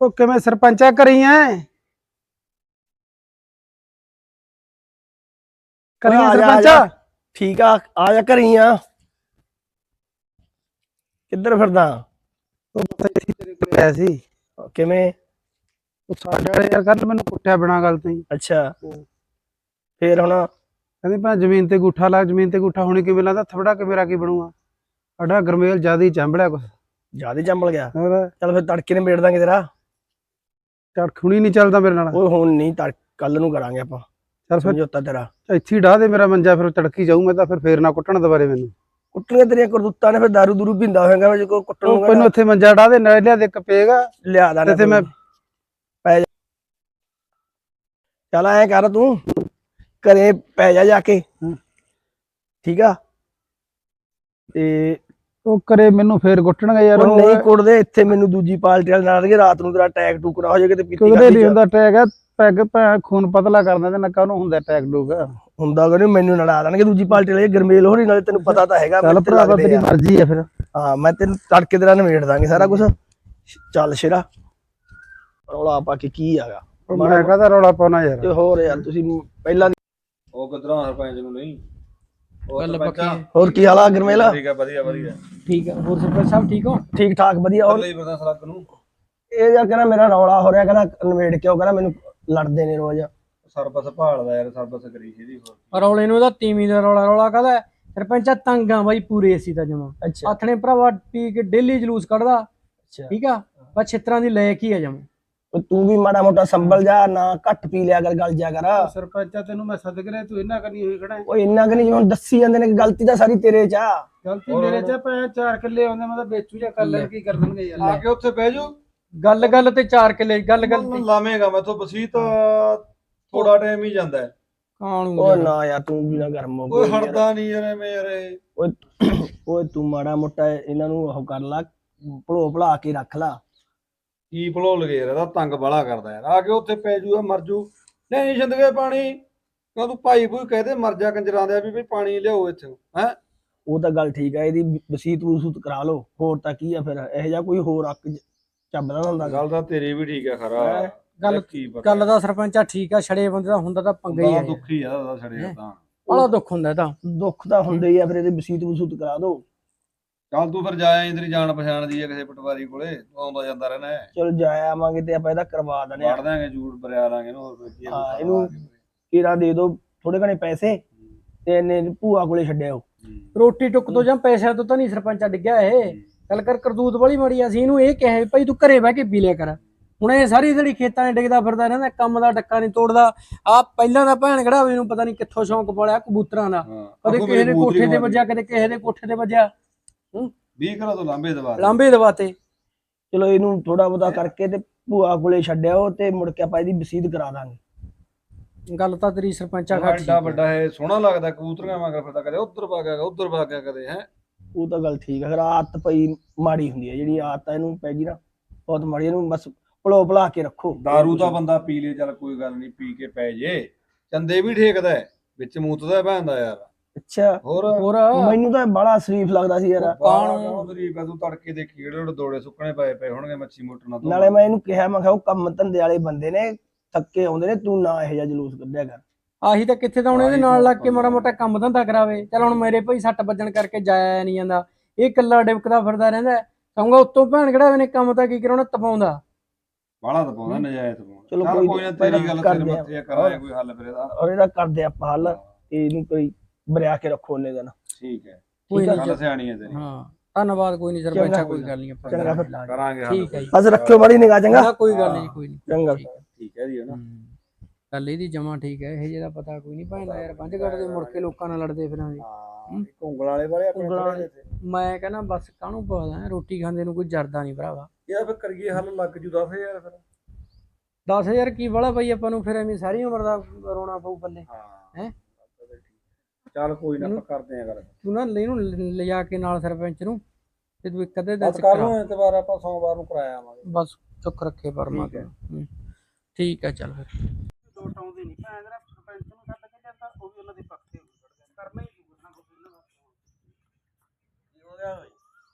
ਉਹ ਕਿਵੇਂ ਸਰਪੰਚਾ ਕਰੀ ਐ ਕਰੀ ਆ ਜਾ, ਆ ਸਰਪੰਚਾ? ਜਾ। ਠੀਕ ਆ ਆ ਜਾ ਘਰੀ ਆ ਕਿੱਧਰ ਫਿਰਦਾ? ਉਹ ਪਤਾ ਨੀ ਤੇਰੇ ਕੋਲ ਆਇਆ ਸੀ। ਕਿਵੇਂ? ਉਹ ਸਾਡੇ ਵਾਲੇ ਯਾਰ ਕੱਲ ਮੈਨੂੰ ਕੁੱਟਿਆ ਬਿਨਾਂ ਗੱਲ ਤੋਂ ਹੀ। ਅੱਛਾ। ਫੇਰ ਹੁਣ? ਕਹਿੰਦੇ ਭਾ ਜ਼ਮੀਨ ਤੇ ਗੁੱਠਾ ਲਾ ਜ਼ਮੀਨ ਤੇ ਗੁੱਠਾ ਹੋਣੀ ਕਿਵੇਂ ਲਾਦਾ ਥਵੜਾ ਕੇ ਮੇਰਾ ਕੀ ਬਣੂਗਾ? ਸਾਡਾ ਗਰਮੇਲ ਜ਼ਿਆਦਾ ਹੀ ਚੰਬੜਿਆ ਕੁਛ। ਜ਼ਿਆਦਾ ਚੰਬਲ ਗਿਆ। ਹੋਰ? ਚੱਲ ਫਿਰ ਤੜਕੇ ਨੇ ਮੇੜ ਦਾਂਗੇ ਤੇਰਾ। ਝੜਕ ਹੁਣੀ ਨਹੀਂ ਚੱਲਦਾ ਮੇਰੇ ਨਾਲ। ਓਏ ਹੁਣ ਨਹੀਂ ਤੜ ਕੱਲ ਨੂੰ ਕਰਾਂਗੇ ਆਪਾਂ। ਫਿਰ ਸਮਝੌਤਾ ਤੇਰਾ। ਇੱਥੇ ਹੀ ਡਾਹ ਦੇ ਮੇਰਾ ਮੰਜਾ ਫਿਰ ਤੜਕੀ ਜਾਊ ਮੈਂ ਤਾਂ ਫਿਰ ਫੇਰ ਨਾ ਕੁੱਟਣ ਦੁਬਾਰੇ ਮੈਨੂੰ। ਕੁੱਟਣੀਆਂ ਤੇਰੀਆਂ ਕਰਤੂਤਾਂ ਨੇ ਫਿਰ ਦਾਰੂ ਦੂਰੂ ਪੀਂਦਾ ਹੋਏਗਾ ਜੇ ਕੋਈ ਕੁੱਟਣ ਉਹ ਨੂੰ ਪਹਿਲਾਂ ਉੱਥੇ ਮੰਜਾ ਡਾਹ ਦੇ ਨਾਲ ਲਿਆ ਦੇ ਇੱਕ ਪਏਗਾ ਲਿਆ ਦਾ ਤੇ ਤੇ ਮੈਂ ਪੈ ਜਾ। ਚੱਲ ਐ ਕਰ ਤੂੰ ਘਰੇ ਪੈ ਜਾ ਜਾ ਕੇ। ਠੀਕ ਆ? ਤੇ ਉਹ ਕਰੇ ਮੈਨੂੰ ਫੇਰ ਕੁੱਟਣਗੇ ਯਾਰ ਉਹ ਨਹੀਂ ਕੁੱਟਦੇ ਇੱਥੇ ਮੈਨੂੰ ਦੂਜੀ ਪਾਰਟੀ ਵਾਲੇ ਨਾਲ ਦੇ ਰਾਤ ਨੂੰ ਤੇਰਾ ਟੈਗ ਟੂਕਰਾ ਹੋ ਜਾਏ ਕਿਤੇ ਪੀਤੀ ਕਿਉਂਕਿ ਨਹੀਂ। ਹੁੰਦਾ ਟੈਗ ਹੈ ਪੈਗ ਭੈ ਖੂਨ ਪਤਲਾ ਕਰ ਦਿੰਦੇ ਨਾ ਕਾਹਨੂੰ ਹੁੰਦਾ ਟੈਗ ਡੂਗ ਹੁੰਦਾ ਕਿ ਨਹੀਂ ਮੈਨੂੰ ਲੜਾ ਦੇਣਗੇ ਦੂਜੀ ਪਾਰਟੀ ਵਾਲੇ ਗਰਮੇਲ ਹੋ ਰਹੀ ਨਾਲੇ ਤੈਨੂੰ ਪਤਾ ਤਾਂ ਹੈਗਾ ਚੱਲ ਤੇ ਭਰਾਵਾ ਤੇਰੀ ਆ। ਮਰਜ਼ੀ ਹੈ ਫਿਰ। ਹਾਂ ਮੈਂ ਤੈਨੂੰ ਤੜਕੇ ਤੇਰਾ ਨਵੇੜ ਦਾਂਗੇ ਸਾਰਾ ਕੁਝ ਚੱਲ ਸ਼ੇਰਾ ਰੌਲਾ ਪਾ ਕੇ ਕੀ ਆਗਾ ਮੈਂ ਕਹਦਾ ਰੌਲਾ ਪਾਉਣਾ ਯਾਰ। ਤੇ ਹੋਰ ਯਾਰ ਤੁਸੀਂ ਪਹਿਲਾਂ ਉਹ ਕਿਧਰੋਂ ਸਰਪੰਚ ਨੂੰ ਨਹੀਂ? ਗੱਲ ਸਰਪੰਚਾ ਪੱਕੀ ਹੋਰ ਕੀ ਹਾਲ ਆ ਗਰਮੇਲ? ਠੀਕ ਆ ਵਧੀਆ ਵਧੀਆ। ਠੀਕ ਆ ਹੋਰ ਸਰਪੰਚ ਸਾਹਿਬ ਠੀਕ ਹੋ? ਠੀਕ ਠਾਕ ਵਧੀਆ ਹੋਰ ਲਈ ਫਿਰਦਾ ਸਲੱਗ ਨੂੰ। ਇਹ ਯਾਰ ਕਹਿੰਦਾ ਮੇਰਾ ਰੌਲਾ ਹੋ ਰਿਹਾ ਕਹਿੰਦਾ ਨਵੇੜ ਕਿਉਂ ਕਹਿੰਦਾ ਮੈਨੂੰ ਲੜਦੇ ਨੇ ਰੋਜ਼। ਸਰਬਸ ਭਾਲਦਾ ਯਾਰ ਸਰਬਸ ਕਰੀ ਸੀ ਇਹਦੀ ਹੋਰ। ਰੌਲੇ ਨੂੰ ਉਹਦਾ ਤੀਵੀਂ ਦਾ ਰੌਲਾ ਰੌਲਾ ਕਹਦਾ ਸਰਪੰਚਾ ਤੰਗਾਂ ਬਾਈ ਪੂਰੇ ਅਸੀਂ ਤਾਂ ਜਮਾ। ਅੱਛਾ। ਆਥਣੇ ਭਰਾਵਾ ਪੀ ਕੇ ਡੇਲੀ ਜਲੂਸ ਕੱਢਦਾ। ਅੱਛਾ। ਠੀਕ ਆ? ਬਸ ਛਿੱਤਰਾਂ ਦੀ ਲੈ ਕੀ ਆ ਜਮਾ। ਉਹ ਤੂੰ ਵੀ ਮਾੜਾ ਮੋਟਾ ਸੰਭਲ ਜਾ ਨਾ ਘੱਟ ਪੀ ਲਿਆ ਕਰ ਗਲ ਜਾ ਕਰ। ਸਰਪੰਚਾ ਤੈਨੂੰ ਮੈਂ ਸੱਦ ਕੇ ਰਿਹਾ ਤੂੰ ਇਹਨਾਂ ਕਰਨੀ ਹੋਈ ਖੜਾ। ਉਹ ਇੰਨਾ ਕਿ ਨਹੀਂ ਜਿਵੇਂ ਹੁਣ ਦੱਸੀ ਜਾਂਦੇ ਨੇ ਕਿ ਗਲਤੀ ਤਾਂ ਸਾਰੀ ਤੇਰੇ ਚ ਆ। ਗਲਤੀ ਮੇਰੇ ਚ ਪੈ ਚਾਰ ਕਿੱਲੇ ਆਉਂਦੇ ਮੈਂ ਤਾਂ ਵੇਚੂ ਜਾਂ ਕਰ ਲੈ ਕੀ ਕਰ ਦੇਣਗੇ ਯਾਰ। ਆ ਕੇ ਉੱਥੇ ਬਹਿ ਜਾਓ। ਗੱਲ ਗੱਲ ਤੇ ਚਾਰ ਕਿੱਲੇ ਗੱਲ ਗੱਲ ਤੇ ਲਾਵੇਂਗਾ ਮੈਥੋਂ ਬਸੀਤ ਥੋੜਾ ਟਾਈਮ ਹੀ ਜਾਂਦਾ ਹੈ। ਕਾਣੂ ਉਹ ਨਾ ਯਾਰ ਤੂੰ ਵੀ ਨਾ ਗਰਮ ਹੋ ਓਏ ਹਟਦਾ ਨਹੀਂ ਯਾਰ ਐਵੇਂ ਯਾਰ। ਓਏ ਓਏ ਤੂੰ ਮਾੜਾ ਮੋਟਾ ਇਹਨਾਂ ਨੂੰ ਉਹ ਕਰ ਲਾ ਭਲੋ ਭਲਾ ਕੇ ਰੱਖ ਲਾ। ਕੀ ਭਲੋ ਲਗੇ ਯਾਰ ਇਹਦਾ ਤੰਗ ਬੜਾ ਕਰਦਾ ਯਾਰ। ਆ ਕੇ ਉੱਥੇ ਪੈ ਜੂਗਾ ਮਰ ਜੂ। ਨਹੀਂ ਛਿੰਦਗੇ ਪਾਣੀ। ਕਿਉਂ ਤੂੰ ਭਾਈ ਭੂਈ ਕਹਦੇ ਮਰ ਜਾ ਕੰਜਰਾਂ ਦੇ ਵੀ ਵੀ ਪਾਣੀ ਲਿਆਓ ਇੱਥੇ ਹੈ? ਉਹ ਤਾਂ ਗੱਲ ਠੀਕ ਆ ਇਹਦੀ ਵਸੀਤ ਵਸੂਤ ਕਰਾ ਲਓ। ਹੋਰ ਤਾਂ ਕੀ ਆ ਫਿਰ? ਇਹੋ ਜਿਹਾ ਕੋਈ ਹੋਰ ਅੱਕ ਜ- ਚੱਬਦਾ ਨਾ ਹੁੰਦਾ। ਗੱਲ ਤਾਂ ਤੇਰੀ ਵੀ ਠੀਕ ਹੈ ਖਰਾ। ਹੈਂ? ਗੱਲ- ਕੀ ਪਤਾ। ਗੱਲ ਦਾ ਸਰਪੰਚਾ ਠੀਕ ਆ ਛੜੇ ਬੰਦੇ ਦਾ ਹੁੰਦਾ ਤਾਂ ਪੰਗਾ ਹੀ ਆ। ਯਾਰ। ਦੁਖੀ ਆ ਉਹਦਾ ਛੜਿਆ ਤਾਂ। ਬੜਾ ਦੁੱਖ ਹੁੰਦਾ ਤਾਂ। ਦੁੱਖ ਤਾਂ ਹੁੰਦਾ ਹੀ ਆ ਫਿਰ ਇਹਦੀ ਵਸੀਤ ਵਸੂਤ ਕਰਾ ਦਿਓ ਚੱਲ ਤੂੰ ਫਿਰ ਜਾਇਆ ਇੰਦਰੀ ਜਾਣ ਪਛਾਣ ਦੀ ਹੈ ਕਿਸੇ ਪਟਵਾਰੀ ਕੋਲੇ ਤੂੰ ਆਉਂਦਾ ਜਾਂਦਾ ਰਹਿਣਾ ਹੈ। ਚਲ ਜਾ ਆਵਾਂਗੇ ਤੇ ਆਪਾਂ ਇਹਦਾ ਕਰਵਾ ਦਨੇ ਵੜ ਦਾਂਗੇ ਜੂੜ ਬਰਿਆ ਲਾਂਗੇ ਇਹਨੂੰ ਹੋਰ ਕੋਈ ਕੀ ਹਾਂ, ਇਹਨੂੰ- ਕੀਰਾ ਦੇ ਦਿਓ ਥੋੜੇ ਘਣੇ ਪੈਸੇ ਤੇ ਇਹਨੇ ਭੂਆ ਕੋਲੇ ਛੱਡਿਓ ਰੋਟੀ ਟੁੱਕ ਤੋਂ ਜਾਂ ਪੈਸਿਆਂ ਤੋਂ ਤਾਂ ਨਹੀਂ ਸਰਪੰਚਾ ਡਿੱਗਿਆ ਇਹ। ਗੱਲ ਕਰ ਕਰਦੂਤ ਵਾਲੀ ਮਾੜੀ ਅਸੀਂ ਇਹਨੂੰ ਇਹ ਕਹੇ ਭਾਈ ਤੂੰ ਘਰੇ ਬਹਿ ਕੇ ਪੀ ਲਿਆ ਕਰ। ਹੁਣ ਇਹ ਸਾਰੀ ਜਿਹੜੀ ਖੇਤਾਂ 'ਚ ਡਿੱਗਦਾ ਫਿਰਦਾ ਰਹਿੰਦਾ ਕੰਮ ਦਾ ਟੱਕਾ ਨਹੀਂ ਤੋੜਦਾ। ਆ ਪਹਿਲਾਂ ਦਾ ਭੈਣ ਕਿਹੜਾ ਵੀ ਨੂੰ ਪਤਾ ਨਹੀਂ ਕਿੱਥੋਂ ਸ਼ੌਂਕ ਪੜਿਆ ਕਬੂਤਰਾਂ ਦਾ। ਹਾਂ ਕਦੇ ਅੱਗੋਂ ਕਿਸੇ ਦੇ ਮੇਰੀ ਕੋਠੇ ਤੇ ਵੱਜਿਆ ਕਦੇ ਕਿਸੇ ਦੇ ਕੋਠੇ ਤੇ ਵੱਜਿਆ। 20 ਕਿਲੋ ਤੋਂ ਲਾਂਬੇ ਦਵਾ ਦੇ। ਲਾਂਬੇ ਦਵਾਤੇ ਚਲੋ ਇਹਨੂੰ ਥੋੜਾ ਬਹੁਤਾ ਕਰਕੇ ਤੇ ਭੂਆ ਕੋਲੇ ਛੱਡਿਓ ਤੇ ਮੁੜ ਕੇ ਆਪਾਂ ਇਹਦੀ ਵਸੀਤ ਕਰਾ ਦਾਂਗੇ। ਗੱਲ ਤਾਂ ਤੇਰੀ ਸਰਪੰਚਾ ਉਹ ਘੱਟ ਐਡਾ ਵੱਡਾ ਹੈ ਸੋਹਣਾ ਲੱਗਦਾ ਕਬੂਤਰੀਆਂ ਵਾਂਗ ਫਿਰਦਾ ਕਦੇ ਉੱਧਰ ਪਾ ਗਿਆ ਉੱਧਰ ਪਾ ਗਿਆ ਕਦੇ ਹੈ? ਉਹ ਤਾਂ ਗੱਲ ਠੀਕ ਹੈ ਫਿਰ ਆਦਤ ਪਈ ਮਾੜੀ ਹੁੰਦੀ ਹੈ ਜਿਹੜੀ ਆਦਤ ਆ ਇਹਨੂੰ ਪੈ ਗਈ ਨਾ ਬਹੁਤ ਮਾੜੀ ਇਹਨੂੰ ਬਸ ਭਲੋ ਭਲਾ ਕੇ ਰੱਖੋ। दारू ਤਾਂ ਬੰਦਾ ਪੀ ਲੇ ਚੱਲ ਕੋਈ ਗੱਲ ਨਹੀਂ ਪੀ ਕੇ ਪੈ ਜੇ। ਚੰਦੇ ਵੀ ਠੇਕਦਾ ਹੈ, ਵਿੱਚ ਮੂਤਦਾ ਭੈਂਦਾ ਯਾਰ। ਅੱਛਾ। ਹੋਰ? ਹੋਰ? ਮੈਨੂੰ ਤਾਂ ਬੜਾ ਸ਼ਰੀਫ ਲੱਗਦਾ ਸੀ ਯਾਰ। ਕੌਣ? ਗਰੀਬ ਆ ਤੂੰ ਤੜਕੇ ਦੇਖੀ ਜਿਹੜੇ ਜਿਹੜੇ ਦੋੜੇ ਸੁੱਕਣੇ ਪਏ ਪਏ ਹੋਣਗੇ ਮੱਛੀ ਮੋਟਰ ਤੋਂ ਨਾਲੇ ਮੈਂ ਇਹਨੂੰ ਕਿਹਾ ਮੈਂ ਕਿਹਾ ਉਹ ਕੰਮ ਧੰਦੇ ਵਾਲੇ ਬੰਦੇ ਨੇ ਥੱਕੇ ਆਉਂਦੇ ਨੇ ਤੂੰ ਨਾ ਇਹੋ ਜਿਹਾ ਜਲੂਸ ਕੱਢਿਆ ਕਰ। ਆਹੀ ਤਾਂ ਕਿੱਥੇ ਤਾਂ ਹੁਣ ਇਹਦੇ ਨਾਲ ਲੱਗ ਕੇ ਮਾੜਾ ਮੋਟਾ ਕੰਮ ਧੰਦਾ ਕਰਾਵੇ। ਚਲ ਹੁਣ ਮੇਰੇ ਭਾਈ ਸੱਟ ਵੱਜਣ ਕਰਕੇ ਜਾਇਆ ਨਹੀਂ ਜਾਂਦਾ। ਇਹ ਇਕੱਲਾ ਡਿਪਕਦਾ ਫਿਰਦਾ ਰਹਿੰਦਾ। ਕਹੂੰਗਾ ਉੱਤੋਂ ਭੈਣ ਕਿਹੜਾ ਨੇ ਕੰਮ ਤਾਂ ਕੀ ਕਰਾਉਣਾ ਤਪਾਉਂਦਾ। ਬਾਲਾ ਤਾਂ ਪਾਉਂਦਾ ਨਜਾਇਜ਼ ਤਾਂ ਪਾਉਂਦਾ ਚਲੋ ਕੋਈ ਨਾ ਤੇਰੀ ਗੱਲ ਕਰਦੇ ਤੇਰੇ। ਮੱਥੇ ਆ, ਕਰਾਂਗੇ ਕੋਈ ਹੱਲ ਫਿਰ ਇਹਦਾ। ਔਰ ਇਹਦਾ ਕਰਦੇ ਆਪਾਂ ਹੱਲ ਇਹਨੂੰ ਕੋਈ ਬਰਿਆ ਕੇ ਰੱਖੋ ਉਹਨੇ ਦਿਨ। ਠੀਕ ਹੈ। ਕੋਈ ਠੀਕ ਆ। ਨਹੀਂ। ਗੱਲ ਸਿਆਣੀ ਹੈ ਤੇਰੀ ਹਾਂ ਧੰਨਵਾਦ ਕੋਈ ਨਹੀਂ ਸਰਪੰਚਾ ਚੰਗਾ, ਕੋਈ ਗੱਲ ਨਹੀਂ ਆਪਾਂ ਚੰਗਾ ਫਿਰ। ਕਰਾਂਗੇ। ਕਰਾਂਗੇ ਹੱਲ। ਠੀਕ ਹੈ ਜੀ। ਬਸ ਰੱਖਿਓ ਬੜੀ ਨਿਗਾਹ ਚੰਗਾ? ਕੋਈ ਗੱਲ ਨਹੀਂ ਕੋਈ ਨਹੀਂ। ਚੰਗਾ। ਠੀਕ ਹੈ। ਜੀ ਨਾ? ਹੂੰ। ਗੱਲ ਇਹਦੀ ਜਮਾ ਠੀਕ ਹੈ ਇਹ ਜਿਹਦਾ ਪਤਾ ਕੋਈ ਨਹੀਂ ਭਾਂਦਾ ਯਾਰ ਪੰਜ ਘੜ ਦੇ ਮੁੜ ਕੇ ਲੋਕਾਂ ਨਾਲ ਲੜਦੇ ਫਿਰਾਂਗੇ ਹਾਂ ਉਂਗਲ ਵਾਲੇ ਵਾਲੇ ਆਪਣੇ ਉਂਗਲਾਂ ਥੋੜ੍ਹੇ ਜਿਹੇ ਤੇ। ਮੈਂ ਕਹਿੰਦਾ ਬਸ ਕਾਹਨੂੰ ਪੁੱਛਦਾ ਰੋਟੀ ਖਾਂਦੇ ਨੂੰ ਕੋਈ ਜਰਦਾ ਨਹੀਂ ਭਰਾਵਾ। ਯਾਰ ਫਿਰ ਕਰੀਏ ਹੱਲ ਲੱਗ ਜੂ 10000 ਫਿਰ। 10000 ਕੀ ਵਾਲਾ ਬਈ ਆਪਾਂ ਨੂੰ ਫਿਰ ਐਵੇਂ ਸਾਰੀ ਉਮਰ ਦਾ ਰੋਣਾ ਪਊ ਪੱਲੇ ਹਾਂ। ਹੈਂ? ਚੱਲ ਕੋਈ ਨਾ ਆਪਾਂ ਕਰਦੇ ਆ ਗੱਲ। ਤੂੰ ਨਾ ਲੈ ਇਹਨੂੰ ਲਿਜਾ ਕੇ ਨਾਲ ਸਰਪੰਚ ਨੂੰ ਤੇ ਤੂੰ ਇੱਕ ਅੱਧੇ ਦਿਨ ਬਸ ਚ ਕੱਲ ਕਰਾ। ਨੂੰ ਐਤਵਾਰ ਆਪਾਂ ਸੋਮਵਾਰ ਨੂੰ ਕਰਾਇਆ ਆਵਾਂਗੇ। ਬਸ ਚੁੱਕ ਰੱਖੇ ਪਰਮਾਤਮਾ ਹੂੰ। ਠੀਕ ਹੈ ਚੱਲ ਫਿਰ। ਲੋਟ ਆਉਂਦੀ ਨਹੀਂ ਭੈਣ ਦਾ ਸਰਪੰਚ ਨੂੰ ਛੱਡ ਕੇ ਜਾਂਦਾ ਉਹ ਵੀ ਉਹਨਾਂ ਦੇ ਪੱਖੇ ਕਰਨਾ ਹੀ ਪਊਗਾ ਕੁਝ ਇਹਨਾਂ ਦਾ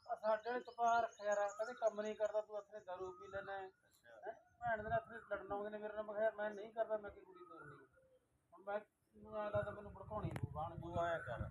ਆ ਸਾਡੇ ਵਾਲੇ ਤਪਾ ਰੱਖਿਆ ਯਾਰ ਕਦੇ ਕੰਮ ਨਹੀਂ ਕਰਦਾ ਤੂੰ ਆਪਣੇ ਦਾਰੂ ਪੀ ਲੈਣਾ ਹੈ। ਮੰਗਦੇ ਨੇ ਮੇਰੇ ਨਾਲ ਮੈਂ ਕਿਹਾ ਯਾਰ ਮੈਂ ਨਹੀਂ ਕਰਦਾ ਮੈਂ ਕੀ ਕੁੜੀ ਤੋਰਨੀ ਹੁਣ ਮੈਂ ਮੈਨੂੰ ਐਂ ਲੱਗਦਾ ਮੈਨੂੰ ਭੜਕਾਉਣੀ ਪਊ ਬਾਣ ਤੂੰ ਆਇਆ ਕਰ।